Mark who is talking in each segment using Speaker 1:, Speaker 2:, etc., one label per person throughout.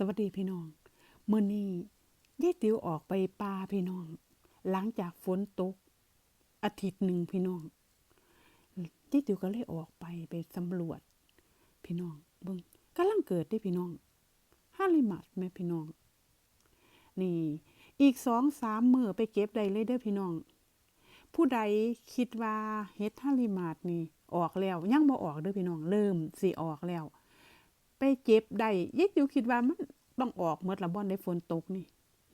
Speaker 1: สวัสดีพี่น้องมื้อนี้ยายติ๋วออกไปป่าพี่น้อง หลังจากฝนตก อาทิตย์หนึ่งพี่น้องยายติ๋วก็เลยออกไปไปสำรวจ พี่น้องเบิ่งกำลังเกิดได้พี่น้องฮาลิมัดแม่พี่น้อง นี่ อีกสองสามมือไปเก็บได้เลยเด้อพี่น้อง ผู้ใดคิดว่าเฮ็ดฮาลิมาดนี่ออกแล้ว ยังบ่ออกเด้อพี่น้อง เริ่มสิออกแล้ว ไปเก็บได้ยายติ๋วคิดว่ามันต้องออกเมื่อละบ่อนได้ฝนตกนี่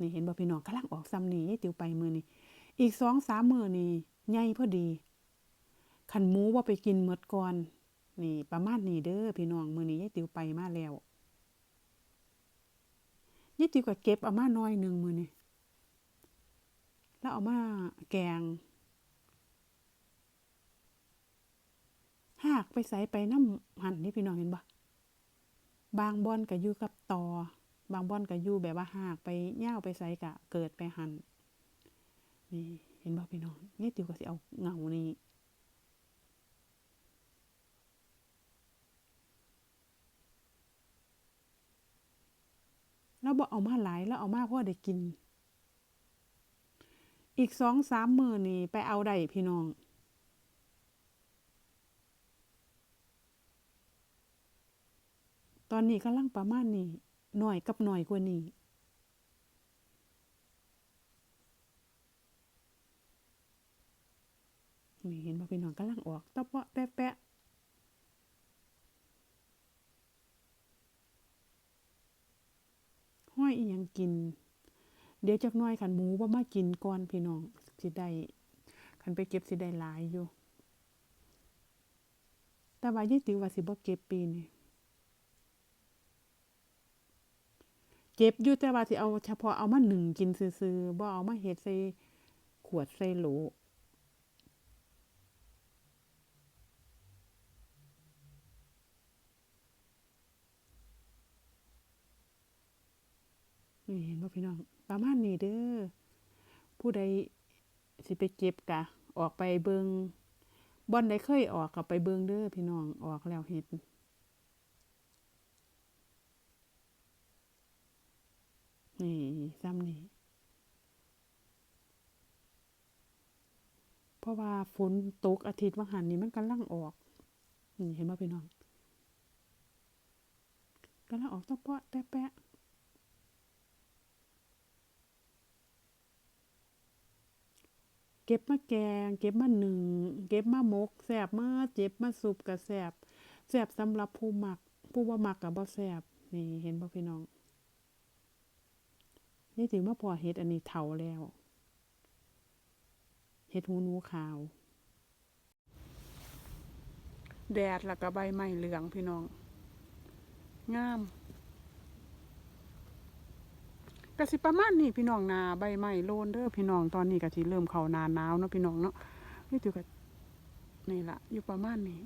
Speaker 1: นี่เห็นบ่พี่น้องกำลังออกซ้ำนี่ยายติ๋วไปมือนี้อีกสองสามมือนี่ใหญ่พอดีคันหมูบ่าไปกินหมดก่อน นี่ประมาณนี้เด้อพี่น้องมือนี้ยายติ๋วไปมาแล้วยายติ๋วก็เก็บเอามาหน้อยหนึ่งมือนี้แล้วเอามาแกงหากไปใส่ไปน้ำหันนี่พี่น้องเห็นบ่ บางบอนก็อยู่กับตอ บางบอนก็อยู่แบบว่าหากไปย่าวไปใส่กะเกิดไปหันนี่เห็นบ่พี่น้องนี่ติวก็สิเอาเงานี้แล้วบ่เอามาหลายแล้วเอามาเพราะได้กิน อีกสองสามมือนี่ไปเอาได้พี่น้อง อนนี้กำลังประมาณนี้หน่อยกับหน่อยกว่านี้นี่เห็นบ่พี่น้องกำลังออกตะเปาะแปะแปะห้อยอีหยังกิน เดี๋ยวจักหน่อยคันหมูบ่มากินก่อนพี่น้องสิได้คันไปเก็บสิได้หลายอยู่ แต่ว่ายายติ๋วว่าสิบ่เก็บปีนี้ เก็บอยู่แต่ว่าสิเอาเฉพาะเอามาหนึ่งกินซื่อๆบ่เอามาเฮ็ดใส่ขวดใส่โหลนี่เห็นบ่พี่น้อง ประมาณนี้เด้อ ผู้ใดสิไปเก็บกะ ออกไปเบิงบ่อนใดเคยออกก็ไปเบิงเด้อพี่น้อง ออกแล้วเฮ็ด นี่ซ้ำนี่เพราะว่าฝนตกอาทิตย์ว่าหันนี่มันกำลังออก นี่เห็นบ่พี่น้องกำลังออกตะเปาะแปะแปะเก็บมาแกง เก็บมาหนึ่ง เก็บมาหมกแซ่บมาเจ็บมาสุปก็แซ่บแซ่บสำหรับผู้หมัก ผู้บ่าหมักก็บ่แซ่บนี่เห็นบ่พี่น้อง นี่ถือว่าพอเฮ็ดอันนี้เฒ่าแล้ว เฮ็ดหูหนูขาว แดดแล้วก็ใบไม้เหลืองพี่น้อง งามก็สิประมาณนี้พี่น้องนาใบไม้โลนเด้อพี่น้องตอนนี้ก็สิเริ่มเข้านาหนาวเนาะพี่น้องเนาะนี่ถือก็นี่ละอยู่ประมาณนี้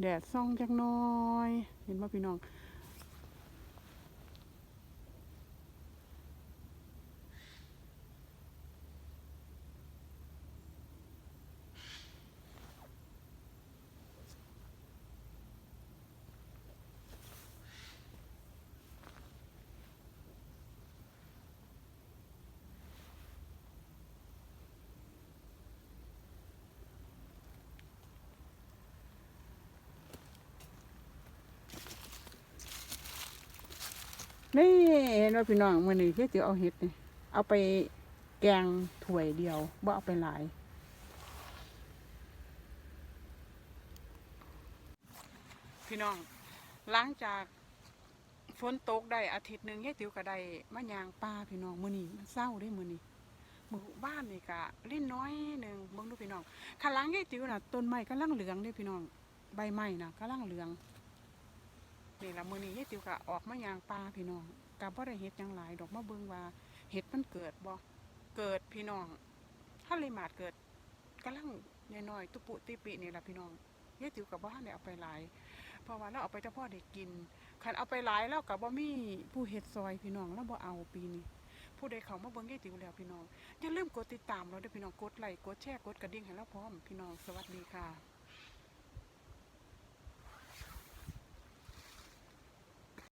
Speaker 1: แดดส่องจักน้อย เห็นบ่พี่น้อง นี่เห็นว่าพี่น้องมื้อนี้คือสิเอาเห็ดนี่เอาไปแกงถ้วยเดียวบ่เอาไปหลาย พี่น้องหลังจากฝนตกได้อาทิตย์หนึ่งยายติ๋วก็ได้มายางป่าพี่น้องมื้อนี้มันเศร้าเด้มื้อนี้หมู่บ้านนี่ก็เล่นน้อยหนึ่งเบิ่งดูพี่น้องข้างหลังยายติ๋วน่ะต้นไม้กำลังเหลืองเด้พี่น้องใบไม้น่ะกำลังเหลือง นี่ละมือนี้ยายติ๋วก็ออกมายางป่าพี่น้องก็บ่ได้เฮ็ดหยังหลายดอกมาเบิ่งว่าเฮ็ดมันเกิดบ่เกิดพี่น้องถ้าเลยมาดเกิดกำลังน้อยๆตุปุติปินี่ละพี่น้องยายติ๋วก็บ่ทันได้เอาไปหลาย เพราะว่าเราเอาไปแต่พอได้กินคันเอาไปหลายแล้วก็บ่มีผู้เฮ็ดซอยพี่น้องแล้วบ่เอาปีนี้ผู้ใดเขามาเบิ่งยายติ๋วแล้วพี่น้องอย่าลืมกดติดตามเราด้วยพี่น้องกดไลค์กดแชร์กดกระดิ่งให้เราพร้อมพี่น้องสวัสดีค่ะ